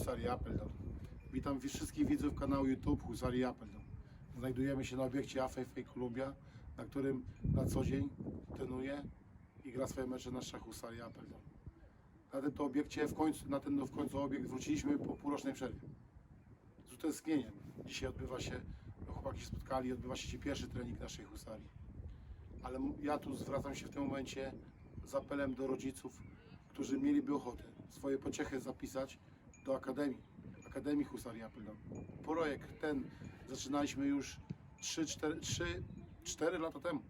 Husarii Apeldoorn. Witam wszystkich widzów kanału YouTube Husarii Apeldoorn. Znajdujemy się na obiekcie AFF Columbia, na którym na co dzień trenuje i gra swoje mecze nasza Husaria Apeldoorn. Na tym to obiekcie w końcu, na ten w końcu obiekt wróciliśmy po półrocznej przerwie. Z utęsknieniem. Dzisiaj odbywa się, chłopaki się spotkali, odbywa się pierwszy trening naszej Husarii. Ale ja tu zwracam się w tym momencie z apelem do rodziców, którzy mieliby ochotę swoje pociechy zapisać do Akademii, Akademii Husarii Apeldoorn. Projekt ten zaczynaliśmy już 3-4 lata temu.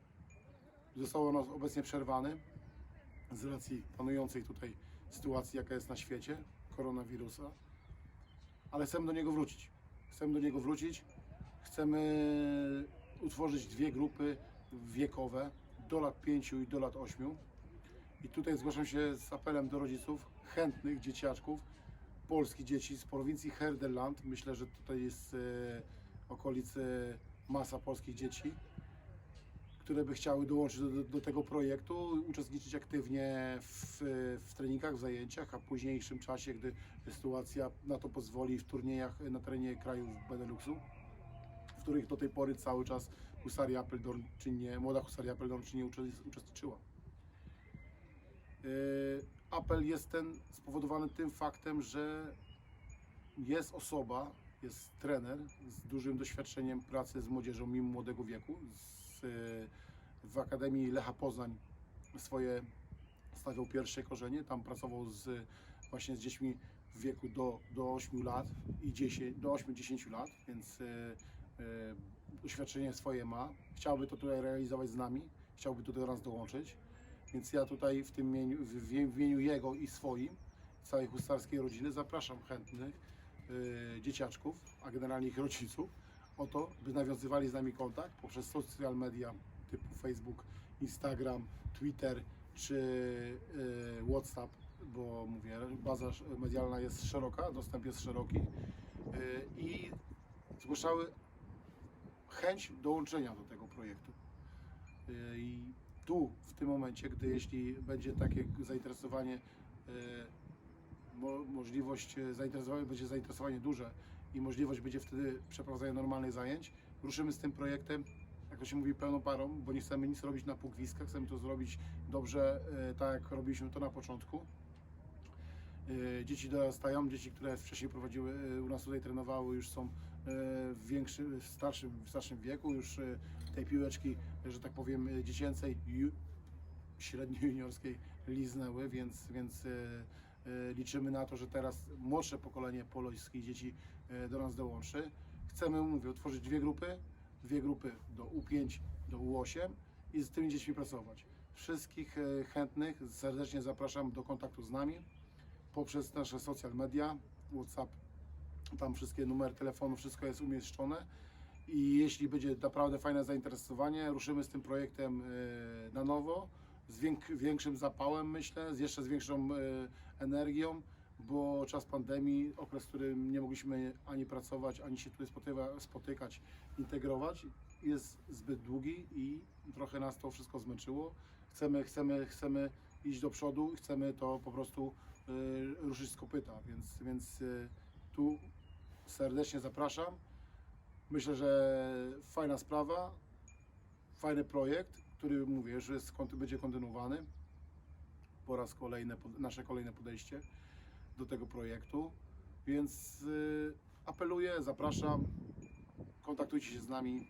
Został on obecnie przerwany z racji panującej tutaj sytuacji, jaka jest na świecie, koronawirusa, ale chcemy do niego wrócić. Chcemy do niego wrócić. Chcemy utworzyć dwie grupy wiekowe do lat 5 i do lat 8. I tutaj zgłaszam się z apelem do rodziców chętnych dzieciaczków, polskich dzieci z prowincji Herderland. Myślę, że tutaj jest e, okolice masa polskich dzieci, które by chciały dołączyć do, do, tego projektu, uczestniczyć aktywnie w, w treningach, w zajęciach, a w późniejszym czasie, gdy sytuacja na to pozwoli, w turniejach na terenie krajów Beneluxu, w których do tej pory cały czas Husaria Apeldoorn czynnie, młoda Husaria Apeldoorn czynnie uczes- uczestniczyła. Yy, Apel jest ten spowodowany tym faktem, że jest osoba, jest trener z dużym doświadczeniem pracy z młodzieżą mimo młodego wieku. Z, yy, w Akademii Lecha Poznań swoje stawiał pierwsze korzenie. Tam pracował z, właśnie z dziećmi w wieku do, do 8 lat i 10, do 8-10 lat, więc yy, yy, doświadczenie swoje ma. Chciałby to tutaj realizować z nami, chciałby tutaj do nas dołączyć. Więc ja tutaj w tym imieniu, w, imieniu jego i swoim, całej husarskiej rodziny zapraszam chętnych y, dzieciaczków, a generalnie ich rodziców, o to, by nawiązywali z nami kontakt poprzez social media typu Facebook, Instagram, Twitter czy y, WhatsApp, bo mówię, baza medialna jest szeroka, dostęp jest szeroki y, i zgłaszały chęć dołączenia do tego projektu. Y, I tu, w tym momencie, gdy jeśli będzie takie zainteresowanie, mo, możliwość y, zainteresowania, będzie zainteresowanie duże i możliwość będzie wtedy przeprowadzenia normalnych zajęć, ruszymy z tym projektem, jak to się mówi, pełną parą, bo nie chcemy nic robić na półgwiskach, chcemy to zrobić dobrze, y, tak jak robiliśmy to na początku. Dzieci dorastają, dzieci, które wcześniej prowadziły, u nas tutaj trenowały, już są w większym, w starszym, w starszym wieku, już y, tej piłeczki, że tak powiem, y, dziecięcej, ju, średnio juniorskiej liznęły, więc, więc liczymy na to, że teraz młodsze pokolenie polskich dzieci do nas dołączy. Chcemy, mówię, utworzyć dwie grupy, dwie grupy do U5, do U8 i z tymi dziećmi pracować. Wszystkich chętnych serdecznie zapraszam do kontaktu z nami poprzez nasze social media, WhatsApp, tam wszystkie numery telefonu, wszystko jest umieszczone. I jeśli będzie naprawdę fajne zainteresowanie, ruszymy z tym projektem e, na nowo, z większym zapałem, myślę, z jeszcze z większą e, energią, bo czas pandemii, okres, w którym nie mogliśmy ani pracować, ani się tutaj spotykać, integrować, jest zbyt długi i trochę nas to wszystko zmęczyło. Chcemy, chcemy, chcemy iść do przodu, chcemy to po prostu e, ruszyć z kopyta, więc, więc tu serdecznie zapraszam. Myślę, że fajna sprawa, fajny projekt, który mówię, że jest, będzie kontynuowany po raz kolejny, nasze kolejne podejście do tego projektu. Więc y, apeluję, zapraszam, kontaktujcie się z nami.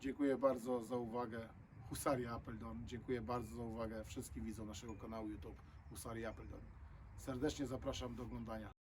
Dziękuję bardzo za uwagę. Husaria Apeldoorn. Dziękuję bardzo za uwagę wszystkim widzom naszego kanału YouTube Husaria Apeldoorn. Serdecznie zapraszam do oglądania.